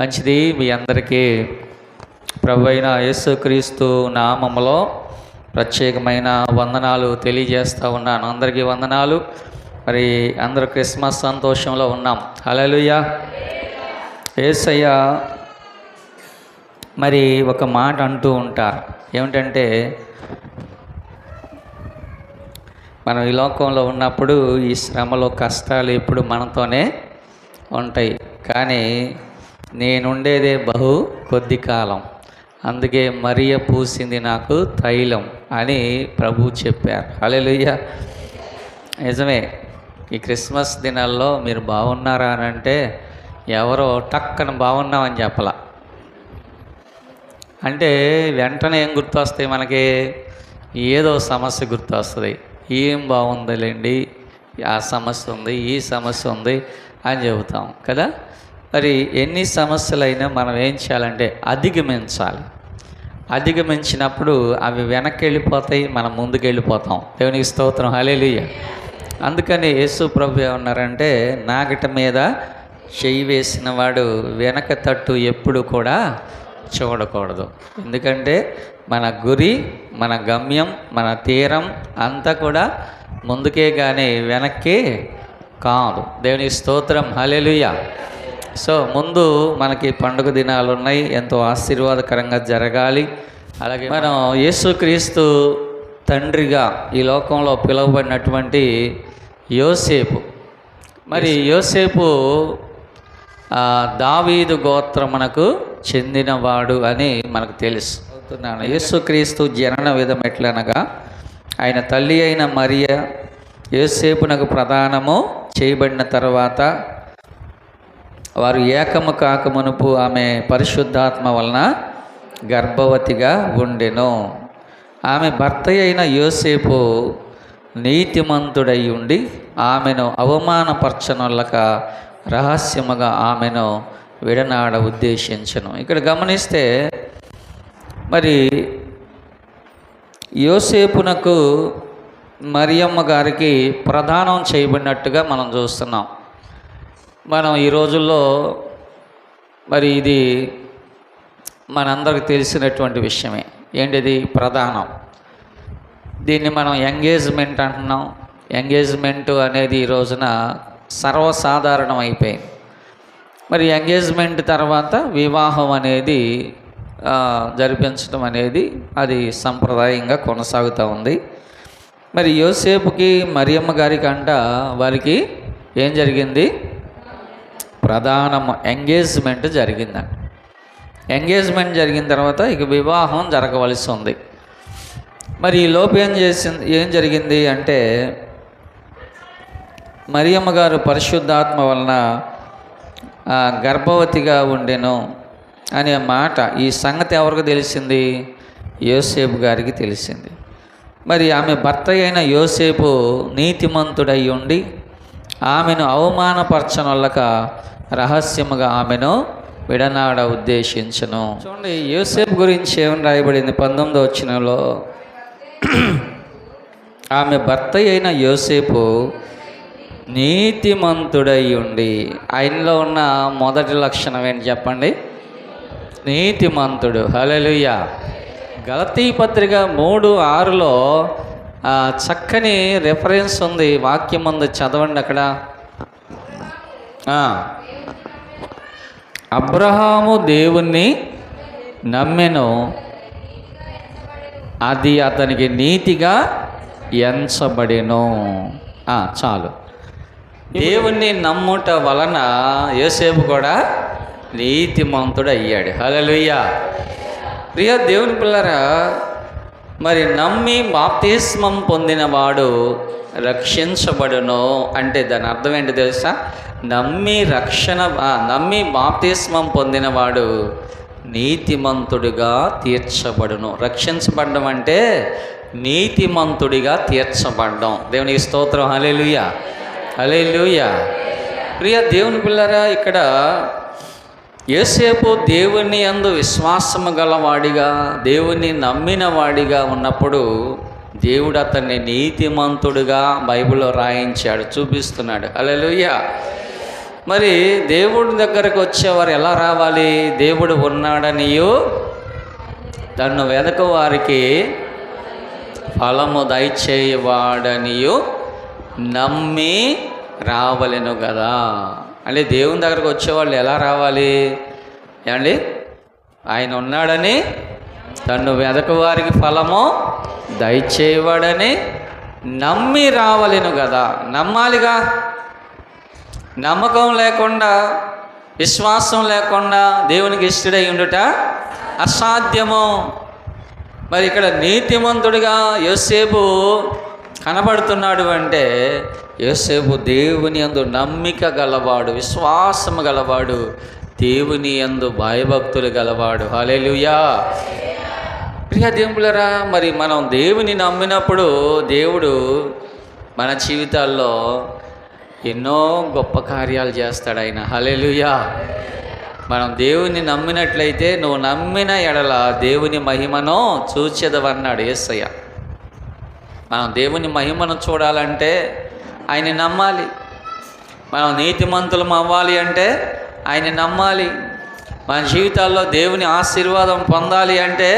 మంచిది మీ అందరికీ. ప్రభు అయిన యేసుక్రీస్తు నామములో ప్రత్యేకమైన వందనాలు తెలియజేస్తూ ఉన్నాను. అందరికీ వందనాలు. మరి అందరూ క్రిస్మస్ సంతోషంలో ఉన్నాం. హల్లెలూయా. ఏసయ్య మరి ఒక మాట అంటూ ఉంటారు ఏమిటంటే మనం ఈ లోకంలో ఉన్నప్పుడు ఈ శ్రమలు కష్టాలు ఎప్పుడు మనతోనే ఉంటాయి. కానీ నేనుండేదే బహు కొద్ది కాలం. అందుకే మరియ పూసింది నాకు తైలం అని ప్రభు చెప్పారు. అలెలుయ్య నిజమే ఈ క్రిస్మస్ దినాల్లో మీరు బాగున్నారా అని అంటే ఎవరో టక్కన బాగున్నామని చెప్పలా. అంటే వెంటనే ఏం గుర్తొస్తాయి మనకి? ఏదో సమస్య గుర్తొస్తుంది. ఏం బాగుందిలేండి? ఆ సమస్య ఉంది ఈ సమస్య ఉంది అని చెబుతాం కదా? మరి ఎన్ని సమస్యలైనా మనం ఏం చేయాలంటే అధిగమించాలి. అధిగమించినప్పుడు అవి వెనక్కి వెళ్ళిపోతాయి మనం ముందుకు వెళ్ళిపోతాం దేవునికి స్తోత్రం. హలేలుయ్య అందుకని యేసు ప్రభు ఏమన్నారంటే నాగట మీద చెయ్యి వేసిన వాడు వెనక తట్టు ఎప్పుడు కూడా చూడకూడదు. ఎందుకంటే మన గురి మన గమ్యం మన తీరం అంతా కూడా ముందుకే కానీ వెనక్కి కాదు. దేవుని స్తోత్రం. హలెలుయ సో ముందు మనకి పండుగ దినాలు ఉన్నాయి. ఎంతో ఆశీర్వాదకరంగా జరగాలి. అలాగే మనం యేసుక్రీస్తు తండ్రిగా ఈ లోకంలో పిలువబడినటువంటి యోసేపు. మరి యోసేపు దావీదు గోత్రమునకు చెందినవాడు అని మనకు తెలుసు. అవుతున్నాను. యేసుక్రీస్తు జనన విధం ఎట్లనగా ఆయన తల్లి అయిన మరియ యోసేపునకు ప్రధానము చేయబడిన తర్వాత వారు ఏకము కాకమునుపు ఆమె పరిశుద్ధాత్మ వలన గర్భవతిగా ఉండెను. ఆమె భర్త అయిన యోసేపు నీతిమంతుడై ఉండి ఆమెను అవమానపరచనొల్లక రహస్యముగా ఆమెను విడనాడ ఉద్దేశించను. ఇక్కడ గమనిస్తే మరి యోసేపునకు మరియమ్మ గారికి ప్రదానం చేయబడినట్టుగా మనం చూస్తున్నాం. మనం ఈ రోజుల్లో మరి ఇది మనందరికి తెలిసినటువంటి విషయమే. ఏంటిది? ప్రధానం. దీన్ని మనం ఎంగేజ్మెంట్ అంటున్నాం. ఎంగేజ్మెంట్ అనేది ఈ రోజున సర్వసాధారణం అయిపోయింది. మరి ఎంగేజ్మెంట్ తర్వాత వివాహం అనేది జరిపించడం అనేది అది సంప్రదాయంగా కొనసాగుతూ ఉంది. మరి యోసేపుకి మరియమ్మ గారి కంట వారికి ఏం జరిగింది? ప్రధాన ఎంగేజ్మెంట్ జరిగిందంట ఎంగేజ్మెంట్ జరిగిన తర్వాత ఇక వివాహం జరగవలసి ఉంది. మరి ఈ లోపు ఏం చేసింది? ఏం జరిగింది అంటే మరియమ్మ గారు పరిశుద్ధాత్మ వలన గర్భవతిగా ఉండెను అనే మాట ఈ సంగతి ఎవరికి తెలిసింది? యోసేపు గారికి తెలిసింది. మరి ఆమె భర్త అయిన యోసేపు నీతిమంతుడై ఉండి ఆమెను అవమానపరచనొల్లక రహస్యముగా ఆమెను విడనాడ ఉద్దేశించను. చూడండి యూసేఫ్ గురించి ఏమని రాయబడింది పంతొమ్మిదో వచ్చినలో ఆమె భర్త అయిన యోసేపు నీతిమంతుడై ఉండి ఆయనలో ఉన్న మొదటి లక్షణం ఏంటి చెప్పండి? నీతిమంతుడు. హలలుయ గలతీ పత్రిక మూడు ఆరులో చక్కని రెఫరెన్స్ ఉంది వాక్యం ఉంది చదవండి అక్కడ. అబ్రహాము దేవుణ్ణి నమ్మెను. అది అతనికి నీతిగా ఎంచబడెను. చాలు. దేవుణ్ణి నమ్ముట వలన యోసేపు కూడా నీతిమంతుడు అయ్యాడు. హలలుయ్యా ప్రియ దేవుని పిల్లరా మరి నమ్మి బాప్తిస్మం పొందినవాడు రక్షించబడును అంటే దాని అర్థం ఏంటి తెలుసా? నమ్మి రక్షణ నమ్మి బాప్తిస్మం పొందినవాడు నీతిమంతుడిగా తీర్చబడును. రక్షించబడడం అంటే నీతిమంతుడిగా తీర్చబడడం. దేవునికి స్తోత్రం. హల్లెలూయా. హల్లెలూయా. ప్రియ దేవుని పిల్లరా ఇక్కడ ఏసేపు దేవుని అందు విశ్వాసము గలవాడిగా దేవుని నమ్మిన వాడిగా ఉన్నప్పుడు దేవుడు అతన్ని నీతిమంతుడుగా బైబిల్లో రాయించాడు చూపిస్తున్నాడు. అలెలుయ్యా మరి దేవుడి దగ్గరకు వచ్చేవారు ఎలా రావాలి? దేవుడు ఉన్నాడనియు తను వెదక వారికి ఫలము దయచేయవాడనియు నమ్మి రావలేను కదా అంటే దేవుని దగ్గరకు వచ్చేవాళ్ళు ఎలా రావాలి? ఏమండి? ఆయన ఉన్నాడని తను వెదక వారికి ఫలము దయచేయవాడని నమ్మి రావలేను కదా నమ్మాలిగా? నమ్మకం లేకుండా విశ్వాసం లేకుండా దేవునికి ఇష్టడై ఉండుట అసాధ్యము. మరి ఇక్కడ నీతిమంతుడిగా యోసేపు కనబడుతున్నాడు అంటే యోసేపు దేవుని యందు నమ్మిక గలవాడు విశ్వాసము గలవాడు దేవుని యందు భయభక్తులు గలవాడు. హల్లెలూయా. ప్రియ మరి మనం దేవుని నమ్మినప్పుడు దేవుడు మన జీవితాల్లో ఎన్నో గొప్ప కార్యాలు చేస్తాడు ఆయన. హలెలుయా మనం దేవుని నమ్మినట్లయితే నువ్వు నమ్మిన ఎడల దేవుని మహిమను చూచెదవన్నాడు యేసయ్య మనం దేవుని మహిమను చూడాలంటే ఆయన నమ్మాలి. మనం నీతిమంతులం అవ్వాలి అంటే ఆయన నమ్మాలి. మన జీవితాల్లో దేవుని ఆశీర్వాదం పొందాలి అంటే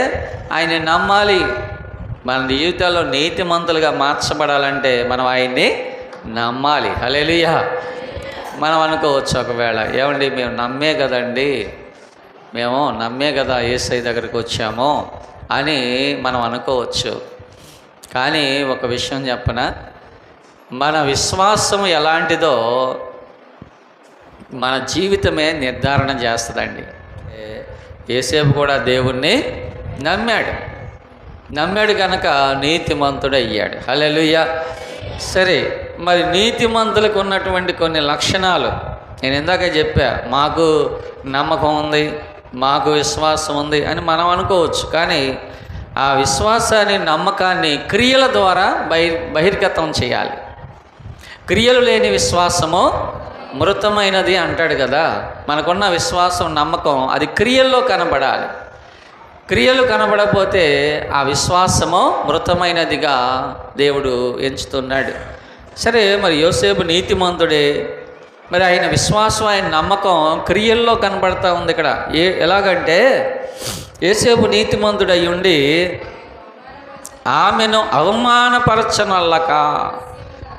ఆయన నమ్మాలి. మన జీవితాల్లో నీతిమంతులుగా మార్చబడాలంటే మనం ఆయన్ని నమ్మాలి. హల్లెలూయా. మనం అనుకోవచ్చు ఒకవేళ. ఏమండి మేము నమ్మే కదండి. మేము నమ్మే కదా ఏసై దగ్గరికి వచ్చాము అని మనం అనుకోవచ్చు. కానీ ఒక విషయం చెప్పన? మన విశ్వాసం ఎలాంటిదో మన జీవితమే నిర్ధారణ చేస్తుందండి. ఏసేపు కూడా దేవుణ్ణి నమ్మాడు. నమ్మాడు కనుక నీతిమంతుడు అయ్యాడు హల్లెలూయా. సరే మరి నీతిమంతులకు ఉన్నటువంటి కొన్ని లక్షణాలు. నేను ఇందాక చెప్పా మాకు నమ్మకం ఉంది మాకు విశ్వాసం ఉంది అని మనం అనుకోవచ్చు. కానీ ఆ విశ్వాసాన్ని నమ్మకాన్ని క్రియల ద్వారా బహి బహిర్గతం చేయాలి. క్రియలు లేని విశ్వాసము మృతమైనది అంటాడు కదా. మనకున్న విశ్వాసం నమ్మకం అది క్రియల్లో కనబడాలి. క్రియలు కనబడపోతే ఆ విశ్వాసము మృతమైనదిగా దేవుడు ఎంచుతున్నాడు. సరే మరి యోసేపు నీతిమంతుడే. మరి ఆయన విశ్వాసం ఆయన నమ్మకం క్రియల్లో కనబడతా ఉంది ఇక్కడ. ఏ ఎలాగంటే ఏసేపు నీతిమంతుడై ఉండి ఆమెను అవమానపరచనల్లక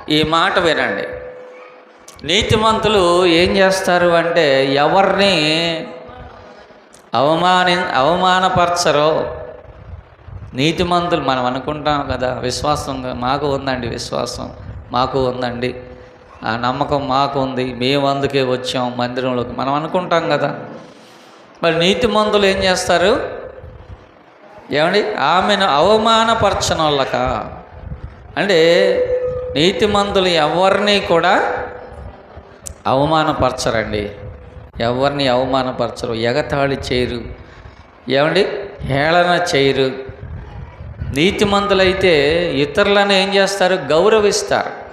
ఈ మాట వినండి. నీతిమంతులు ఏం చేస్తారు అంటే ఎవరిని అవమాని అవమానపరచరో నీతిమంతులు మనం అనుకుంటాం కదా విశ్వాసం మాకు ఉందండి విశ్వాసం. మాకు ఉందండి. ఆ నమ్మకం మాకు ఉంది మేము అందుకే వచ్చాం మందిరంలోకి. మనం అనుకుంటాం కదా. మరి నీతి మందులు ఏం చేస్తారు? ఏమండి? ఆమెను అవమానపరచనోళ్ళక. అంటే నీతి మందులు ఎవరిని కూడా అవమానపరచరండి. ఎవరిని అవమానపరచరు? ఎగతాళి చేయరు. ఏమండి? హేళన చేయరు. నీతిమంతులైతే ఇతరులను ఏం చేస్తారు? గౌరవిస్తారు.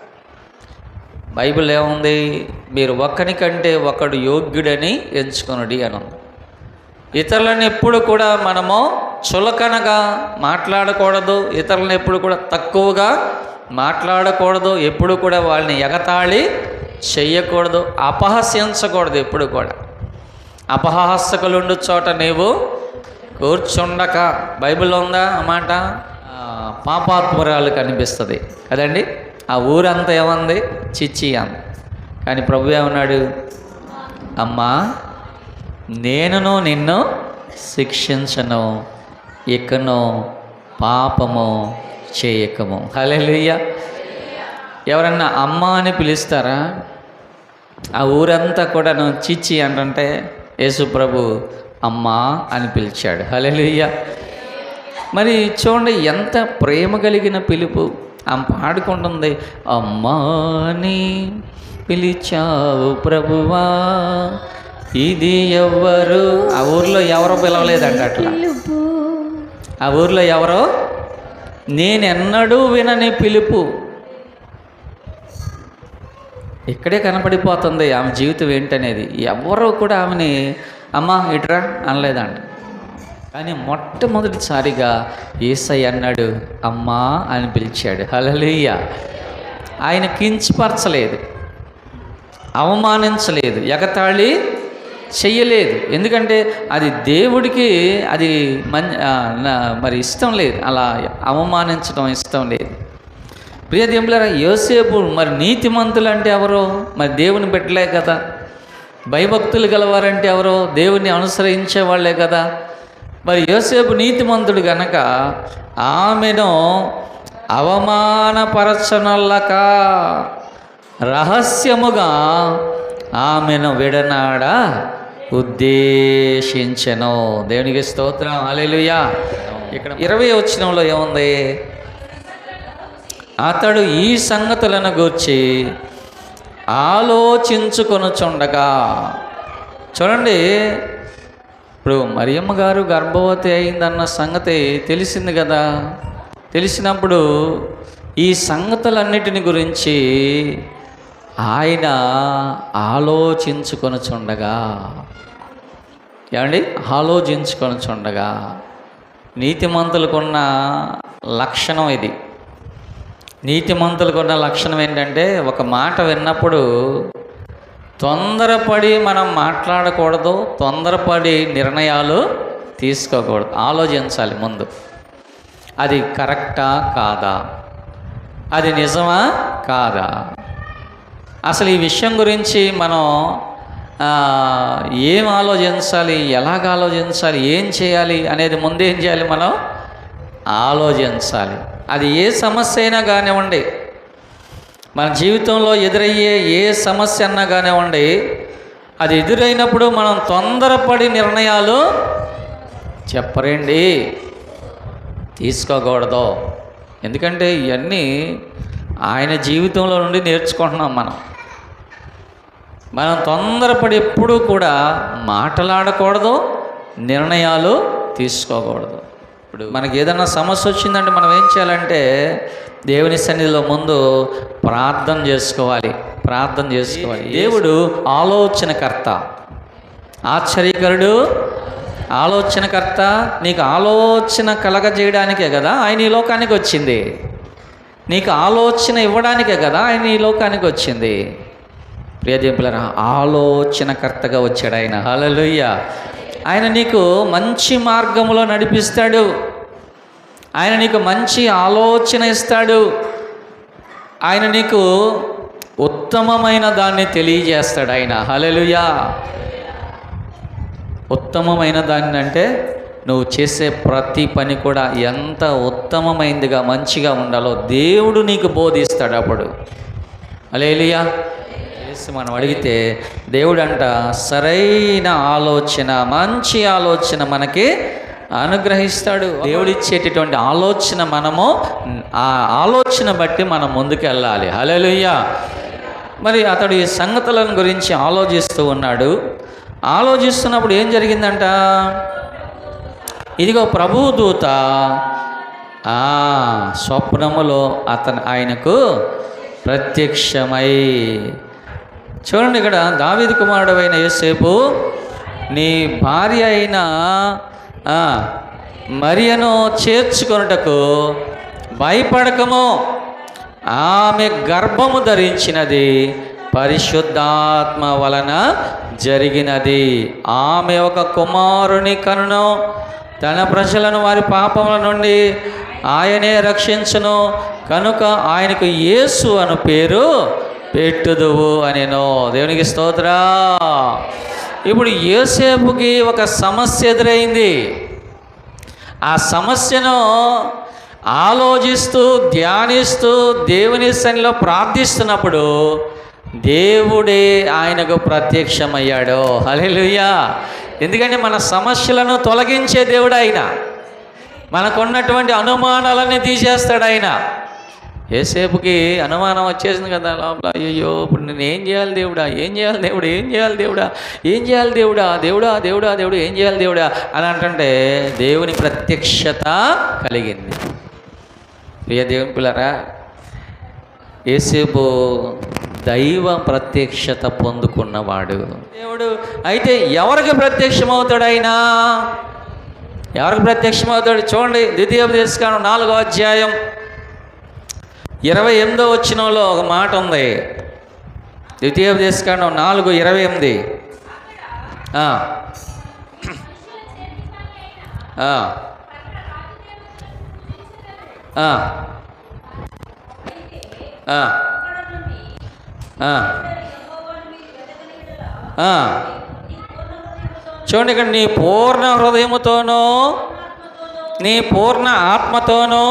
బైబిల్ ఏముంది? మీరు ఒక్కని కంటే ఒకడు యోగ్యుడని ఎంచుకొనుడి అని ఉంది. ఇతరులను ఎప్పుడు కూడా మనము చులకనగా మాట్లాడకూడదు. ఇతరులను ఎప్పుడు కూడా తక్కువగా మాట్లాడకూడదు. ఎప్పుడు కూడా వాళ్ళని ఎగతాళి చెయ్యకూడదు. అపహసించకూడదు ఎప్పుడు కూడా. అపహాసకులుండు చోట నీవు కూర్చుండక బైబిల్లో ఉందా అన్నమాట పాపాత్మరాలు కనిపిస్తుంది. కదండి? ఆ ఊరంతా ఏమంది? చిచ్చి అంది కానీ ప్రభు ఏమన్నాడు? అమ్మా నేనును నిన్ను శిక్షించను. ఇకను పాపము చేయకము. హలెలుయ్య ఎవరన్నా అమ్మ అని పిలుస్తారా? ఆ ఊరంతా కూడా చిచ్చి అంటుంటే యేసు ప్రభు అమ్మా అని పిలిచాడు. హల్లెలూయ. మరి చూడండి ఎంత ప్రేమ కలిగిన పిలుపు. ఆమె పాడుకుంటుంది అమ్మాని పిలిచావు ప్రభువా ఇది ఎవ్వరు? ఆ ఊర్లో ఎవరో పిలవలేదంట అట్లా. ఆ ఊర్లో ఎవరో? నేనెన్నడూ వినని పిలుపు. ఇక్కడే కనపడిపోతుంది ఆమె జీవితం ఏంటనేది. ఎవరో కూడా ఆమెని అమ్మా ఇట్రా అనలేదంట. కానీ మొట్టమొదటిసారిగా ఏసై అన్నాడు అమ్మా అని పిలిచాడు. హలలుయ్య ఆయన కించపరచలేదు. అవమానించలేదు. ఎగతాళి చెయ్యలేదు. ఎందుకంటే అది దేవుడికి అది మన్ మరి ఇష్టం లేదు. అలా అవమానించడం ఇష్టం లేదు. ప్రియ దేవులారా యోసేపు మరి నీతిమంతులు అంటే ఎవరో? మరి దేవుని పెట్టలే కదా. భయభక్తులు గలవారంటే ఎవరో దేవుణ్ణి అనుసరించే వాళ్ళే కదా. మరి యోసేపు నీతిమంతుడు గనక ఆమెను అవమానపరచనల్లక రహస్యముగా ఆమెను విడనాడ ఉద్దేశించను. దేవునికి స్తోత్రం. అలెలుయా ఇక్కడ ఇరవై వచ్చినంలో ఏముంది? అతడు ఈ సంగతులను గూర్చి ఆలోచించుకొనుచుండగా. చూడండి ఇప్పుడు మరియమ్మ గారు గర్భవతి అయిందన్న సంగతి తెలిసింది కదా. తెలిసినప్పుడు ఈ సంగతులన్నిటిని గురించి ఆయన ఆలోచించుకొనుచుండగా. ఏమండి? ఆలోచించుకొనుచుండగా. నీతిమంతులకున్న లక్షణం ఇది. నీతిమంతులకు ఉన్న లక్షణం ఏంటంటే ఒక మాట విన్నప్పుడు తొందరపడి మనం మాట్లాడకూడదు తొందరపడి నిర్ణయాలు తీసుకోకూడదు. ఆలోచించాలి ముందు. అది కరెక్టా కాదా? అది నిజమా కాదా? అసలు ఈ విషయం గురించి మనం ఏం ఆలోచించాలి ఎలాగ ఆలోచించాలి ఏం చేయాలి అనేది ముందేం చేయాలి మనం? ఆలోచించాలి. అది ఏ సమస్య అయినా కానివ్వండి మన జీవితంలో ఎదురయ్యే ఏ సమస్య అన్నా కానివ్వండి అది ఎదురైనప్పుడు మనం తొందరపడి నిర్ణయాలు చెప్పరండి. తీసుకోకూడదు. ఎందుకంటే ఇవన్నీ ఆయన జీవితంలో నుండి నేర్చుకుంటున్నాం మనం. మనం తొందరపడి ఎప్పుడూ కూడా మాట్లాడకూడదు నిర్ణయాలు తీసుకోకూడదు. ఇప్పుడు మనకి ఏదైనా సమస్య వచ్చిందంటే మనం ఏం చేయాలంటే దేవుని సన్నిధిలో ముందు ప్రార్థన చేసుకోవాలి ప్రార్థన చేసుకోవాలి. దేవుడు ఆలోచనకర్త? ఆశ్చర్యకరుడు? ఆలోచనకర్త? నీకు ఆలోచన కలగజేయడానికే కదా ఆయన ఈ లోకానికి వచ్చింది. నీకు ఆలోచన ఇవ్వడానికే కదా ఆయన ఈ లోకానికి వచ్చింది. ప్రియదేవులరా ఆలోచనకర్తగా వచ్చాడు ఆయన. హలలుయ్య ఆయన నీకు మంచి మార్గంలో నడిపిస్తాడు. ఆయన నీకు మంచి ఆలోచన ఇస్తాడు. ఆయన నీకు ఉత్తమమైన దాన్ని తెలియజేస్తాడు ఆయన. హలలుయా ఉత్తమమైన దాన్ని అంటే నువ్వు చేసే ప్రతి పని కూడా ఎంత ఉత్తమమైందిగా మంచిగా ఉండాలో దేవుడు నీకు బోధిస్తాడు అప్పుడు. అలేలియా చేసి మనం అడిగితే దేవుడు అంట సరైన ఆలోచన మంచి ఆలోచన మనకి అనుగ్రహిస్తాడు. దేవుడు ఇచ్చేటటువంటి ఆలోచన మనము ఆ ఆలోచన బట్టి మనం ముందుకు వెళ్ళాలి మరి అతడు ఈ సంగతులను గురించి ఆలోచిస్తూ ఉన్నాడు. ఆలోచిస్తున్నప్పుడు ఏం జరిగిందంట? ఇదిగో ప్రభుదూత ఆ స్వప్నములో అతను ఆయనకు ప్రత్యక్షమై చూడండి ఇక్కడ దావీదు కుమారుడు అయిన యేసేపు నీ భార్య అయిన మరియను చేర్చుకొనుటకు భయపడకము. ఆమె గర్భము ధరించినది పరిశుద్ధాత్మ వలన జరిగినది. ఆమె ఒక కుమారుని కనును. తన ప్రజలను వారి పాపముల నుండి ఆయనే రక్షించను. కనుక ఆయనకు యేసు అను పేరు పెట్టుదువు అనేను. దేవునికి స్తోత్రా. ఇప్పుడు యోసేపుకి ఒక సమస్య ఎదురైంది. ఆ సమస్యను ఆలోచిస్తూ ధ్యానిస్తూ దేవుని సన్నిలో ప్రార్థిస్తున్నప్పుడు దేవుడే ఆయనకు ప్రత్యక్షమయ్యాడు. హల్లెలూయా. ఎందుకంటే మన సమస్యలను తొలగించే దేవుడు ఆయన. మనకున్నటువంటి అనుమానాలన్నీ తీసేస్తాడు ఆయన. ఏసేపుకి అనుమానం వచ్చేసింది కదా లోపల. అయ్యో ఇప్పుడు నేను ఏం చేయాలి దేవుడా? ఏం చేయాలి దేవుడా? ఏం చేయాలి దేవుడా? ఏం చేయాలి దేవుడా? దేవుడా దేవుడా దేవుడు ఏం చేయాలి దేవుడా? అని అంటుంటే దేవుని ప్రత్యక్షత కలిగింది. ప్రియ దేవుని పిల్లరా ఏసేపు దైవ ప్రత్యక్షత పొందుకున్నవాడు. దేవుడు అయితే ఎవరికి ప్రత్యక్షమవుతాడైనా? ఎవరికి ప్రత్యక్షమవుతాడు? చూడండి ద్వితీయోపదేశకాండం నాలుగో అధ్యాయం. ఇరవై ఎనిమిదో వచ్చినంలో ఒక మాట ఉంది. ద్వితీయోపదేశకాండం నాలుగు ఇరవై ఎనిమిది. చూడండి ఇక్కడ నీ పూర్ణ హృదయముతోనూ నీ పూర్ణ ఆత్మతోనూ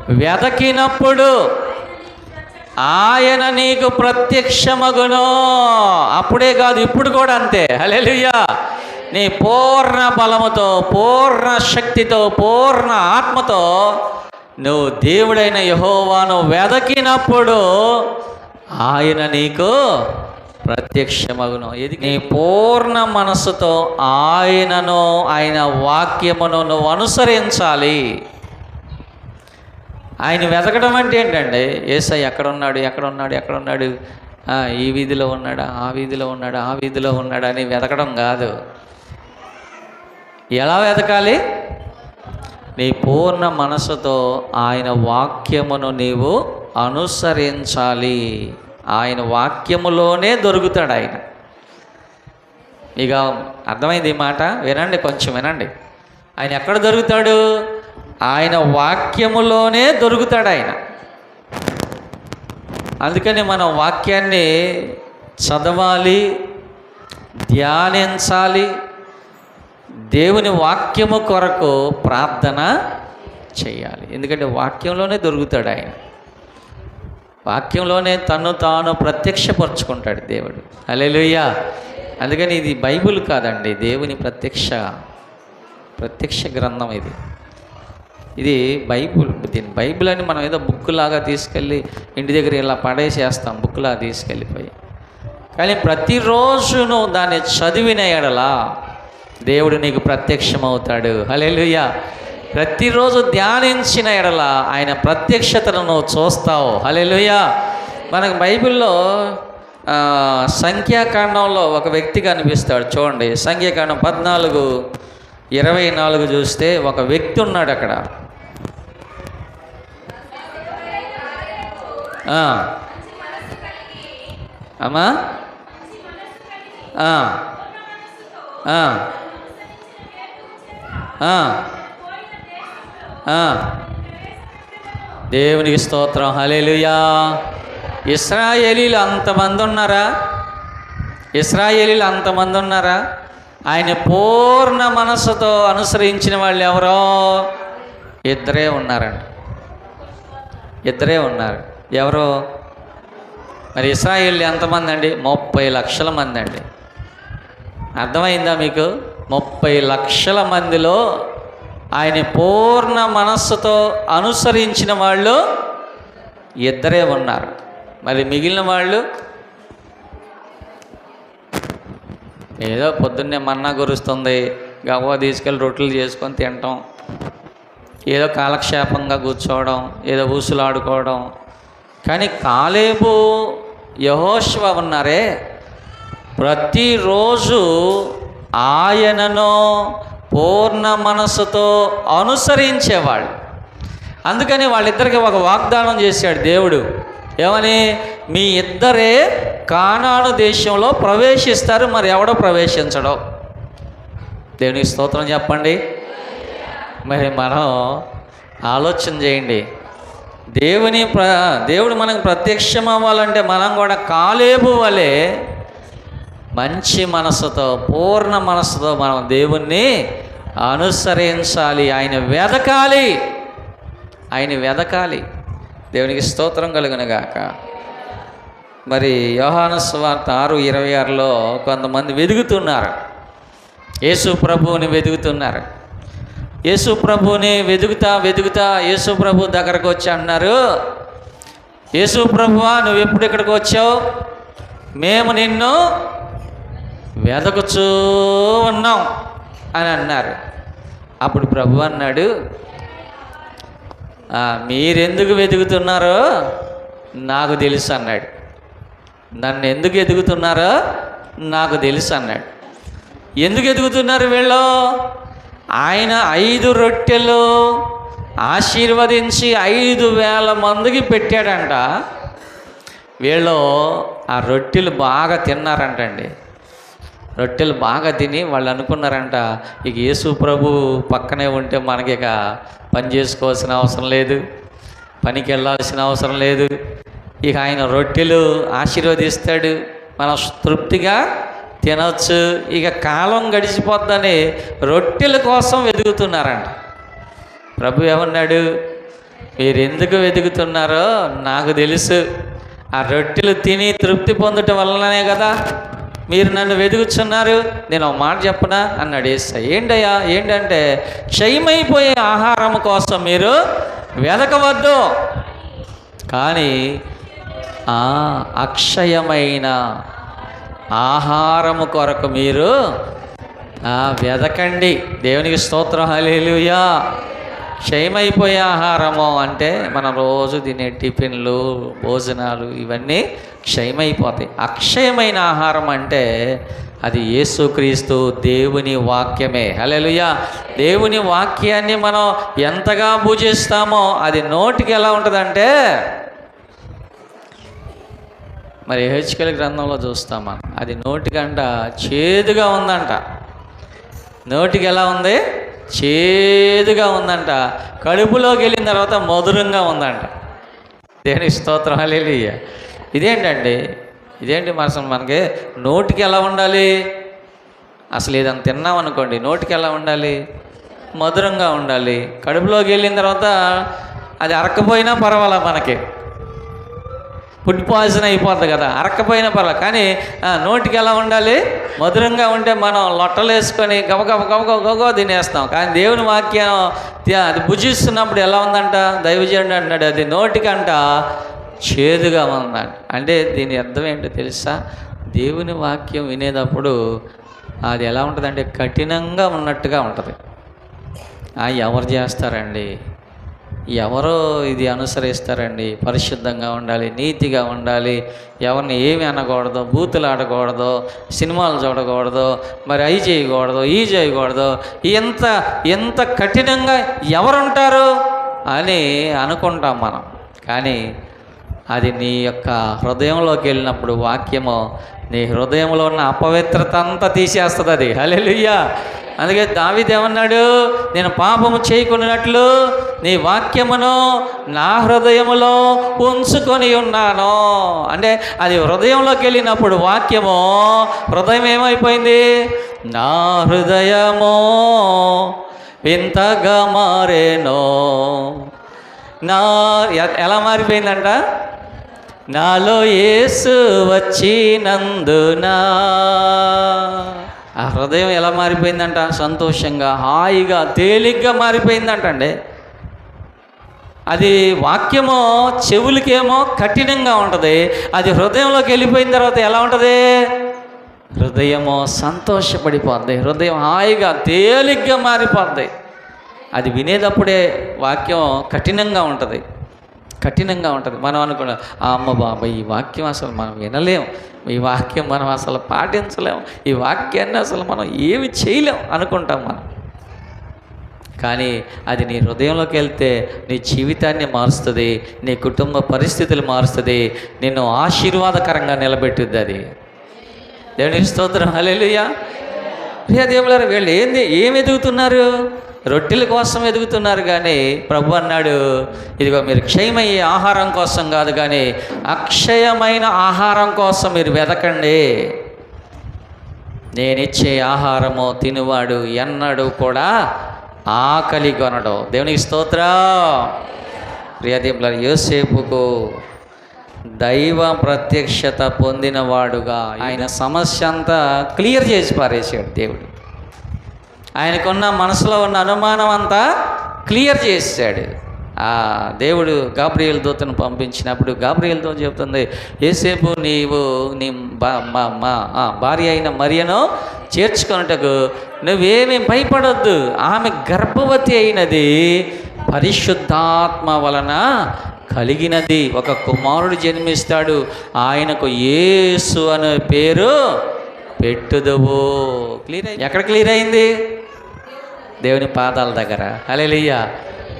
ఆ? వెదకినప్పుడు ఆయన నీకు ప్రత్యక్షమగును. అప్పుడే కాదు ఇప్పుడు కూడా అంతే. హల్లెలూయా. నీ పూర్ణ బలముతో పూర్ణ శక్తితో పూర్ణ ఆత్మతో నువ్వు దేవుడైన యహోవాను వెదకినప్పుడు ఆయన నీకు ప్రత్యక్షమగును. ఇది నీ పూర్ణ మనస్సుతో ఆయనను ఆయన వాక్యమును నువ్వు అనుసరించాలి. ఆయన వెతకడం అంటే ఏంటండి? ఏసై ఎక్కడ ఉన్నాడు ఎక్కడ ఉన్నాడు ఈ వీధిలో ఉన్నాడా ఆ వీధిలో ఉన్నాడా ఆ వీధిలో ఉన్నాడా అని వెతకడం కాదు. ఎలా వెతకాలి? నీ పూర్ణ మనసుతో ఆయన వాక్యమును నీవు అనుసరించాలి. ఆయన వాక్యములోనే దొరుకుతాడు ఆయన. ఇక అర్థమైంది ఈ మాట? వినండి కొంచెం వినండి. ఆయన ఎక్కడ దొరుకుతాడు? ఆయన వాక్యములోనే దొరుకుతాడు ఆయన అందుకని మనం వాక్యాన్ని చదవాలి ధ్యానించాలి దేవుని వాక్యము కొరకు ప్రార్థన చేయాలి. ఎందుకంటే వాక్యంలోనే దొరుకుతాడు ఆయన వాక్యంలోనే తను తాను ప్రత్యక్షపరుచుకుంటాడు దేవుడు. హల్లెలూయా. అందుకని ఇది బైబుల్ కాదండి దేవుని ప్రత్యక్ష ప్రత్యక్ష గ్రంథం ఇది. ఇది బైబుల్. దీని బైబిల్ అని మనం ఏదో బుక్ లాగా తీసుకెళ్ళి ఇంటి దగ్గర ఇలా పడేసేస్తాం బుక్ లాగా తీసుకెళ్ళిపోయి. కానీ ప్రతిరోజు నువ్వు దాన్ని చదివిన ఎడలా దేవుడు నీకు ప్రత్యక్షమవుతాడు. హల్లెలూయా. ప్రతిరోజు ధ్యానించిన ఎడల ఆయన ప్రత్యక్షతను నువ్వు చూస్తావు. హల్లెలూయా. మనకు బైబిల్లో సంఖ్యాకాండంలో ఒక వ్యక్తి కనిపిస్తాడు. చూడండి సంఖ్యాకాండం పద్నాలుగు. ఇరవై నాలుగు చూస్తే ఒక వ్యక్తి ఉన్నాడు అక్కడ. అమ్మా? దేవునికి స్తోత్రం. హలేలుయా ఇస్రాయేలీలు అంతమంది ఉన్నారా? ఇస్రాయేలీలు అంతమంది ఉన్నారా? ఆయన పూర్ణ మనస్సుతో అనుసరించిన వాళ్ళు ఎవరో? ఇద్దరే ఉన్నారండి. ఇద్దరే ఉన్నారు. ఎవరో? మరి ఇస్రాయిల్ ఎంతమంది అండి? ముప్పై లక్షల మంది అండి. అర్థమైందా మీకు? ముప్పై లక్షల మందిలో ఆయన పూర్ణ మనస్సుతో అనుసరించిన వాళ్ళు ఇద్దరే ఉన్నారు. మరి మిగిలిన వాళ్ళు? ఏదో పొద్దున్నే మన్నా కురుస్తుంది గవ్వ తీసుకెళ్ళి రొట్టెలు చేసుకొని తినటం ఏదో కాలక్షేపంగా కూర్చోవడం ఏదో ఊసులాడుకోవడం. కానీ కాలేబు యహోష్వ ఉన్నారే. ప్రతిరోజు ఆయనను పూర్ణ మనసుతో అనుసరించేవాళ్ళు అందుకని వాళ్ళిద్దరికి ఒక వాగ్దానం చేశాడు దేవుడు. ఏమని? మీ ఇద్దరే కానాను దేశంలో ప్రవేశిస్తారు మరి ఎవడో ప్రవేశించడం? దేవునికి స్తోత్రం చెప్పండి. మరి మనం ఆలోచన చేయండి. దేవుని ప్ర దేవుడు మనకు ప్రత్యక్షం అవ్వాలంటే మనం కూడా కాలేబు వలె మంచి మనసుతో పూర్ణ మనసుతో మనం దేవుణ్ణి అనుసరించాలి. ఆయన వెదకాలి. ఆయన వెదకాలి. దేవునికి స్తోత్రం కలుగునగాక. మరి యోహాను స్వార్త ఆరు ఇరవై ఆరులో కొంతమంది వెదుగుతున్నారు. యేసు ప్రభువుని వెతుకుతున్నారు యేసు ప్రభువుని వెతుకుతా వెతుకుతా యేసు ప్రభు దగ్గరకు వచ్చి అంటున్నారు యేసు ప్రభువా నువ్వు ఎప్పుడు ఇక్కడికి వచ్చావు? మేము నిన్ను వెతకుచూ ఉన్నాం అని అన్నారు. అప్పుడు ప్రభు అన్నాడు మీరెందుకు వెతుకుతున్నారో నాకు తెలుసు అన్నాడు. నన్ను ఎందుకు ఎదుగుతున్నారో నాకు తెలుసు అన్నాడు. ఎందుకు ఎదుగుతున్నారు వీళ్ళు? ఆయన ఐదు రొట్టెలు ఆశీర్వదించి ఐదు వేల మందికి పెట్టాడంట. వీళ్ళు ఆ రొట్టెలు బాగా తిన్నారంటండి. రొట్టెలు బాగా తిని వాళ్ళు అనుకున్నారంట ఇక యేసు ప్రభు పక్కనే ఉంటే మనకి ఇక పని చేసుకోవాల్సిన అవసరం లేదు పనికి వెళ్ళాల్సిన అవసరం లేదు. ఇక ఆయన రొట్టెలు ఆశీర్వదిస్తాడు మనం తృప్తిగా తినచ్చు. ఇక కాలం గడిచిపోద్దని రొట్టెల కోసం వెతుకుతున్నారంట. ప్రభు ఏమన్నాడు మీరు ఎందుకు వెతుకుతున్నారో నాకు తెలుసు. ఆ రొట్టెలు తిని తృప్తి పొందటం వల్లనే కదా మీరు నన్ను వెతుకుచున్నారు నేను ఒక మాట చెప్పనా? అన్నాడు ఏసై. ఏంటయ్యా? ఏంటంటే క్షయమైపోయే ఆహారం కోసం మీరు వెతకవద్దు కానీ ఆ అక్షయమైన ఆహారము కొరకు మీరు వెదకండి. దేవునికి స్తోత్రం. హలేలుయా క్షయమైపోయే ఆహారము అంటే మనం రోజు తినే టిఫిన్లు భోజనాలు ఇవన్నీ క్షయమైపోతాయి. అక్షయమైన ఆహారం అంటే అది యేసుక్రీస్తు దేవుని వాక్యమే. హలెలుయా దేవుని వాక్యాన్ని మనం ఎంతగా పూజిస్తామో అది నోటికి ఎలా ఉంటుందంటే మరి హెచ్కల్ గ్రంథంలో చూస్తాం మనం. అది నోటికంట చేదుగా ఉందంట. నోటికి ఎలా ఉంది? చేదుగా ఉందంట. కడుపులోకి వెళ్ళిన తర్వాత మధురంగా ఉందంట. దేని స్తోత్రం హల్లెలూయా. ఇదేంటండి? ఇదేంటి మనసు మనకి నోటికి ఎలా ఉండాలి? అసలు ఏదైనా తిన్నాం అనుకోండి నోటికి ఎలా ఉండాలి? మధురంగా ఉండాలి. కడుపులోకి వెళ్ళిన తర్వాత అది అరకపోయినా పర్వాలా మనకి? ఫుడ్ పాయిజన్ అయిపోతుంది కదా అరకపోయిన పర్వాలేదు. కానీ నోటికి ఎలా ఉండాలి? మధురంగా ఉంటే మనం లొట్టలు వేసుకొని గబగబ గబగబ గబగో తినేస్తాం. కానీ దేవుని వాక్యం అది భుజిస్తున్నప్పుడు ఎలా ఉందంట? దైవజనుడు అంటున్నాడు అది నోటికంట చేదుగా ఉందంట. అంటే దీని అర్థం ఏంటో తెలుసా? దేవుని వాక్యం వినేటప్పుడు అది ఎలా ఉంటుందంటే కఠినంగా ఉన్నట్టుగా ఉంటుంది. ఆ, ఎవరు చేస్తారండి? ఎవరో ఇది అనుసరిస్తారండి పరిశుద్ధంగా ఉండాలి నీతిగా ఉండాలి ఎవరిని ఏమి అనకూడదు బూతులు ఆడకూడదు సినిమాలు చూడకూడదు మరి అవి చేయకూడదు ఈ చేయకూడదు ఎంత ఎంత కఠినంగా ఎవరుంటారు అని అనుకుంటాం మనం. కానీ అది నీ యొక్క హృదయంలోకి వెళ్ళినప్పుడు వాక్యము నీ హృదయంలో ఉన్న అపవిత్రత అంతా తీసేస్తుంది అది. హల్లెలూయా. అందుకే దావిదేమన్నాడు నేను పాపము చేయకున్నట్లు నీ వాక్యమును నా హృదయములో ఉంచుకొని ఉన్నాను. అంటే అది హృదయంలోకి వెళ్ళినప్పుడు వాక్యము హృదయం ఏమైపోయింది? నా హృదయము వింతగా మారేనో. నా ఎ- ఎలా మారిపోయిందంట? నాలో ఏసు వచ్చినందునా. ఆ హృదయం ఎలా మారిపోయిందంట? సంతోషంగా హాయిగా తేలిగ్గా మారిపోయిందంటండి. అది వాక్యమో చెవులకేమో కఠినంగా ఉంటుంది. అది హృదయంలోకి వెళ్ళిపోయిన తర్వాత ఎలా ఉంటుంది? హృదయమో సంతోషపడిపోద్ది. హృదయం హాయిగా తేలిగ్గా మారిపోద్ది. అది వినేటప్పుడే వాక్యం కఠినంగా ఉంటుంది. కఠినంగా ఉంటుంది. మనం అనుకున్నాం అమ్మ బాబాయ్ ఈ వాక్యం అసలు మనం వినలేం. ఈ వాక్యం మనం అసలు పాటించలేము. ఈ వాక్యాన్ని అసలు మనం ఏమి చేయలేం అనుకుంటాం మనం. కానీ అది నీ హృదయంలోకి వెళ్తే నీ జీవితాన్ని మారుస్తుంది నీ కుటుంబ పరిస్థితులు మారుస్తుంది నిన్ను ఆశీర్వాదకరంగా నిలబెట్టుద్ది అది. దేవుని స్తోత్రం. హల్లెలూయా. ప్రియ దేవులారా వీళ్ళు ఏంది? ఏం ఎదుగుతున్నారు? రొట్టెల కోసం ఎదుగుతున్నారు కానీ ప్రభు అన్నాడు ఇదిగో మీరు క్షయమయ్యే ఆహారం కోసం కాదు కానీ అక్షయమైన ఆహారం కోసం మీరు వెతకండి నేనిచ్చే ఆహారము తినువాడు ఎన్నడు కూడా ఆకలి కొనడు. దేవునికి స్తోత్రం. ప్రియదీపుల యోసేపుకు దైవ ప్రత్యక్షత పొందినవాడుగా ఆయన సమస్య అంతా క్లియర్ చేసి పారేసాడు దేవుడు. ఆయనకున్న మనసులో ఉన్న అనుమానం అంతా క్లియర్ చేశాడు ఆ దేవుడు గాబ్రియల్ దూతను పంపించినప్పుడు గాబ్రియల్ దూత చెబుతుంది ఏసేపు నీవు నీ బా మా మా భార్య అయిన మరియను చేర్చుకొనుటకు నువ్వేమీ భయపడొద్దు. ఆమె గర్భవతి అయినది పరిశుద్ధాత్మ వలన కలిగినది. ఒక కుమారుడు జన్మిస్తాడు. ఆయనకు యేసు అనే పేరు పెట్టుదవు. క్లియర్ ఎక్కడ క్లియర్ అయింది? దేవుని పాదాల దగ్గర. అలెలియ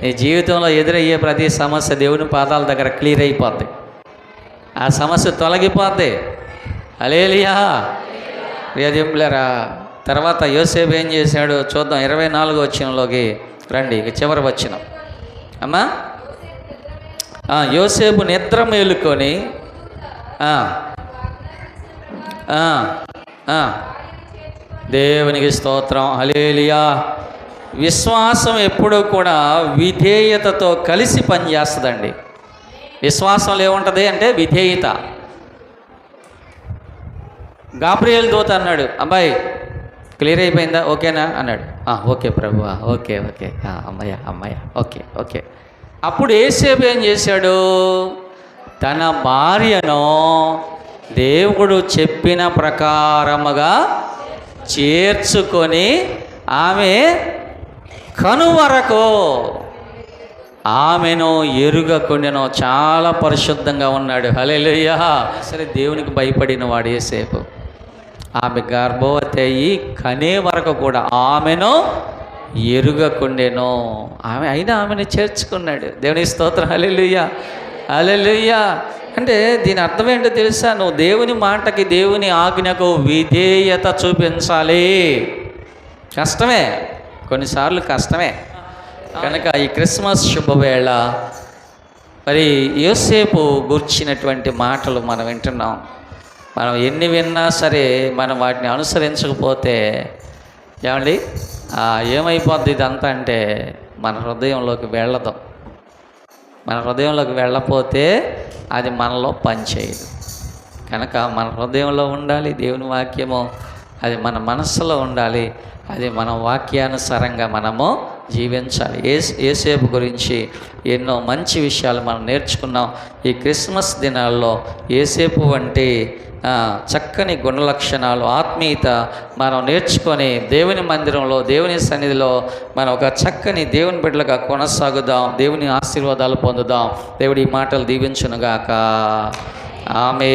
నీ జీవితంలో ఎదురయ్యే ప్రతి సమస్య దేవుని పాదాల దగ్గర క్లియర్ అయిపోద్ది. ఆ సమస్య తొలగిపోద్ది. అలేలియా ప్రియదింపులరా తర్వాత యోసేపు ఏం చేశాడు? చూద్దాం ఇరవై నాలుగు వచ్చినలోకి రండి ఇక చివరి వచ్చిన అమ్మా? యోసేపు నిద్ర మేలుకొని దేవునికి స్తోత్రం. అలేలియా విశ్వాసం ఎప్పుడూ కూడా విధేయతతో కలిసి పనిచేస్తుందండి. విశ్వాసంలో ఏముంటుంది అంటే విధేయత. గాబ్రియల్ దూత అన్నాడు అబ్బాయి క్లియర్ అయిపోయిందా? ఓకేనా? అన్నాడు. Okay Prabhu okay okay. అమ్మయ్య అమ్మయ్య ఓకే ఓకే. అప్పుడు ఏసేపు ఏం చేశాడు? తన భార్యను దేవుడు చెప్పిన ప్రకారముగా చేర్చుకొని ఆమె కనువరకు ఆమెను ఎరుగకుండాను చాలా పరిశుద్ధంగా ఉన్నాడు. హల్లెలూయా. సరే దేవునికి భయపడిన వాడు ఏసేపు ఆమె గర్భవతి అయ్యి కనే వరకు కూడా ఆమెను ఎరుగకుండెను ఆమె అయినా ఆమెను చేర్చుకున్నాడు. దేవుని స్తోత్రం. హల్లెలూయా. హల్లెలూయా. అంటే దీని అర్థం ఏంటో తెలుసా? నువ్వు దేవుని మాటకి దేవుని ఆజ్ఞకు విధేయత చూపించాలి. కష్టమే. కొన్నిసార్లు కష్టమే. కనుక ఈ క్రిస్మస్ శుభవేళ మరి యోసేపు గుర్చినటువంటి మాటలు మనం వింటున్నాం. మనం ఎన్ని విన్నా సరే మనం వాటిని అనుసరించకపోతే ఏమండి? ఏమైపోద్ది ఇదంతా అంటే మన హృదయంలోకి వెళ్ళదు. మన హృదయంలోకి వెళ్ళపోతే అది మనలో పనిచేయదు కనుక మన హృదయంలో ఉండాలి దేవుని వాక్యము. అది మన మనస్సులో ఉండాలి. అది మన వాక్యానుసారంగా మనము జీవించాలి. ఏ ఏసేపు గురించి ఎన్నో మంచి విషయాలు మనం నేర్చుకున్నాం. ఈ క్రిస్మస్ దినాల్లో ఏసేపు వంటి చక్కని గుణలక్షణాలు ఆత్మీయత మనం నేర్చుకొని దేవుని మందిరంలో దేవుని సన్నిధిలో మనం ఒక చక్కని దేవుని బిడ్డలుగా కొనసాగుదాం. దేవుని ఆశీర్వాదాలు పొందుదాం. దేవుడి ఈ మాటలు దీవించునుగాక. ఆమె